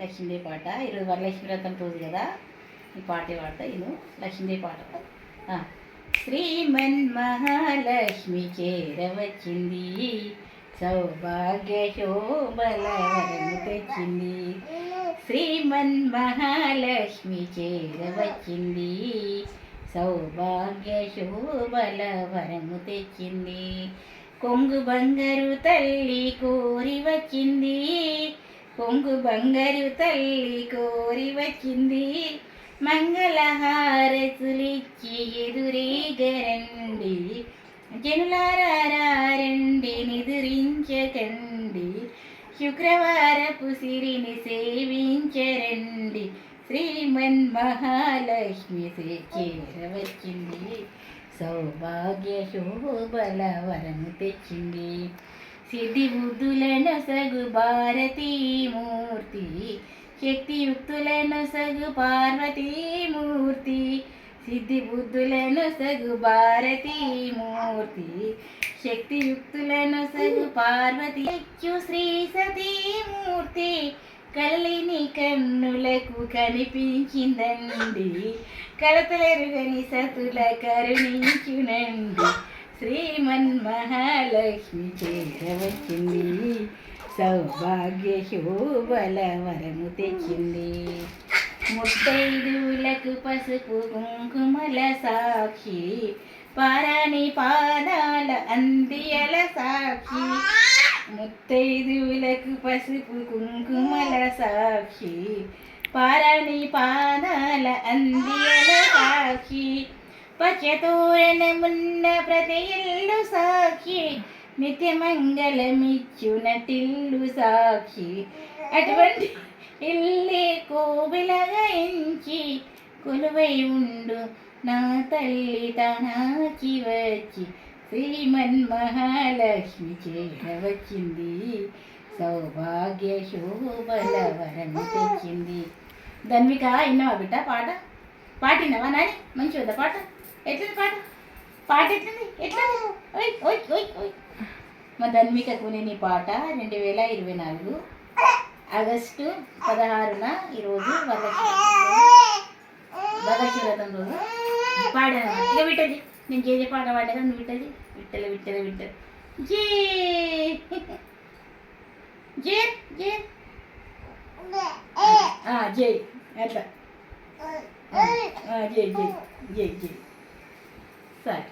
లక్ష్మీదేవి పాట. ఈరోజు వరలక్ష్మి వ్రతం రోజు కదా? ఈ పాట పాడతా నేను లక్ష్మీదేవి పాట. శ్రీమన్ మహాలక్ష్మి చేరవచ్చింది సౌభాగ్య శోభలవరం తెచ్చింది. శ్రీమన్ మహాలక్ష్మి చేరవచ్చింది సౌభాగ్య శోభల వరము తెచ్చింది. కొంగు బంగారు తల్లి కోరి వచ్చింది కొంగు బంగారు తల్లి కోరి వచ్చింది. మంగళహారతులిచ్చి ఎదురేగరండి జనులారండి నిదురించకండి. శుక్రవారపు సిరిని సేవించరండి. శ్రీమన్ మహాలక్ష్మి చేరవచ్చింది. సౌభాగ్య శోభల వరము తెచ్చింది. సిద్ధి బుద్ధులను సగు భారతీమూర్తి శక్తియుక్తులను సగు పార్వతీమూర్తి. సిద్ధి బుద్ధులను సగు భారతీమూర్తి శక్తియుక్తులను సగు పార్వతి. శ్రీ సతీమూర్తి. కళ్ళని కన్నులకు కనిపించిందండి. కలతలెరుగని సతుల కరుణించునండి. శ్రీమన్ మహాలక్ష్మి చేరవచ్చింది సౌభాగ్య శోభల వరము తెచ్చింది. ముత్తైదులకు పసుపు కుంకుమల సాక్షి. పారాని పాదాల అందియల సాక్షి. ముత్తైదులకు పసుపు కుంకుమల సాక్షి. పారాని పాదాల అందియల సాక్షి. పచ్చతోరణమున్న ప్రతి ఇల్లు సాక్షి. నిత్యమంగళమిచ్చు నటిల్లు సాక్షి. అటువంటి ఇల్లే కోవిలగా కొలువై ఉండు నా తల్లి తనాచి వచ్చి. శ్రీమన్ మహాలక్ష్మి చేరవచ్చింది సౌభాగ్య శోభల వరం తెచ్చింది. ధన్విక విన్నావా బిడ్డ పాట? పాటినావా నాని మంచి ఉందా పాట ఎట్లుంది పాట పాట ఎట్లుంది ఎట్లా ఓయ్ ఓయ్ ఓయ్ ఓయ్ మా ధన్మికకు నేను ఈ పాట రెండు వేల ఇరవై నాలుగు ఆగస్టు పదహారున ఈరోజు వరలక్ష్మి వరలక్ష్మి వ్రతం రోజు పాడాను ఇక విట్టది నేను చేసే పాట పాడాను నువ్వు విట్టది విట్టల విట్టల విట్టలు జే జే జే జే జై అట్లా ఆ, జై జై జై జై సరే